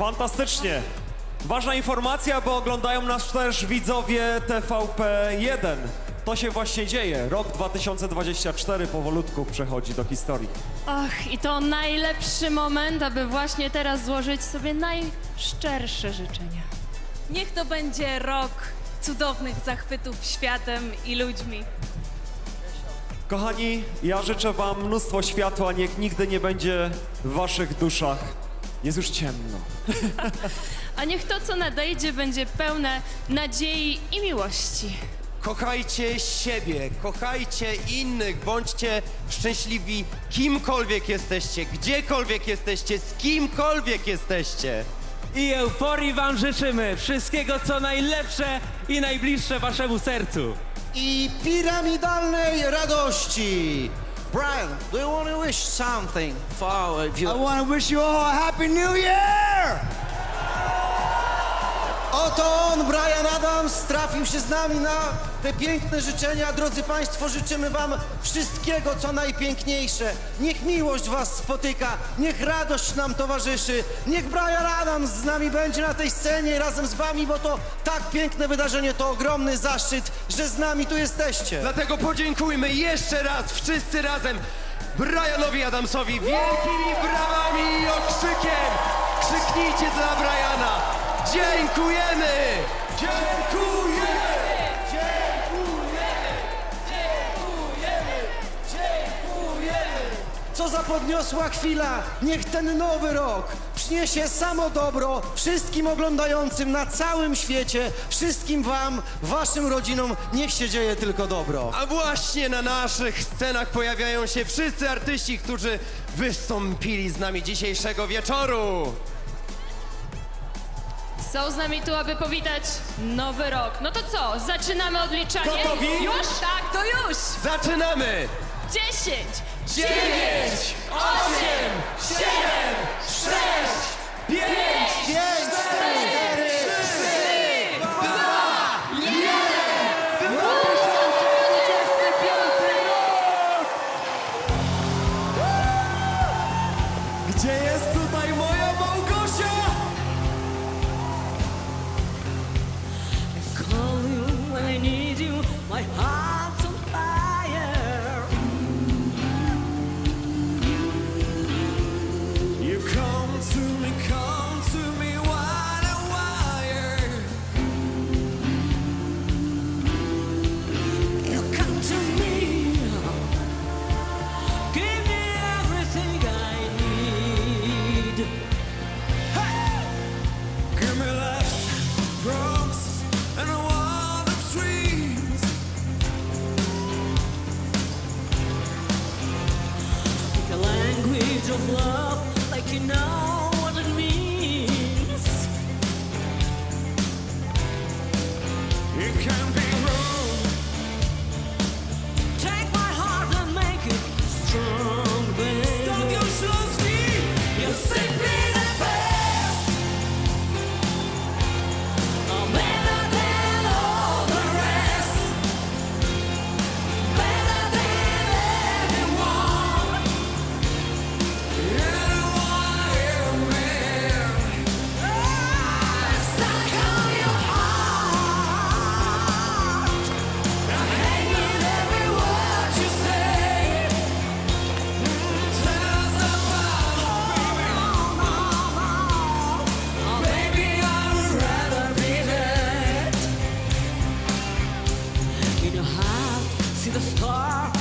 Fantastycznie. Ważna informacja, bo oglądają nas też widzowie TVP1. To się właśnie dzieje. Rok 2024 powolutku przechodzi do historii. Ach, i to najlepszy moment, aby właśnie teraz złożyć sobie najszczersze życzenia. Niech to będzie rok cudownych zachwytów światem i ludźmi. Kochani, ja życzę wam mnóstwo światła, niech nigdy nie będzie w waszych duszach. Jest już ciemno. A niech to, co nadejdzie, będzie pełne nadziei i miłości. Kochajcie siebie, kochajcie innych, bądźcie szczęśliwi kimkolwiek jesteście, gdziekolwiek jesteście, z kimkolwiek jesteście. I euforii wam życzymy. Wszystkiego co najlepsze i najbliższe waszemu sercu. i piramidalnej radości. Brian, do you want to wish something for our viewers? I want to wish you all a happy new year! Oto on, Brian Adams, trafił się z nami na te piękne życzenia. Drodzy Państwo, życzymy Wam wszystkiego, co najpiękniejsze. Niech miłość Was spotyka, niech radość nam towarzyszy. Niech Brian Adams z nami będzie na tej scenie razem z Wami, bo to tak piękne wydarzenie, to ogromny zaszczyt, że z nami tu jesteście. Dlatego podziękujmy jeszcze raz, wszyscy razem, Brianowi Adamsowi wielkimi brawami i okrzykiem. Krzyknijcie dla Briana. Dziękujemy! Dziękujemy! Co za podniosła chwila! Niech ten nowy rok przyniesie samo dobro wszystkim oglądającym na całym świecie, wszystkim wam, waszym rodzinom, niech się dzieje tylko dobro. A właśnie na naszych scenach pojawiają się wszyscy artyści, którzy wystąpili z nami dzisiejszego wieczoru. Są z nami tu, aby powitać nowy rok. No to co, zaczynamy odliczanie? Gotowi? Już? Tak, to już! Zaczynamy! 10, Dziewięć, osiem, siedem, sześć, pięć, Pięć, cztery, Gdzie jest tutaj moja my heart.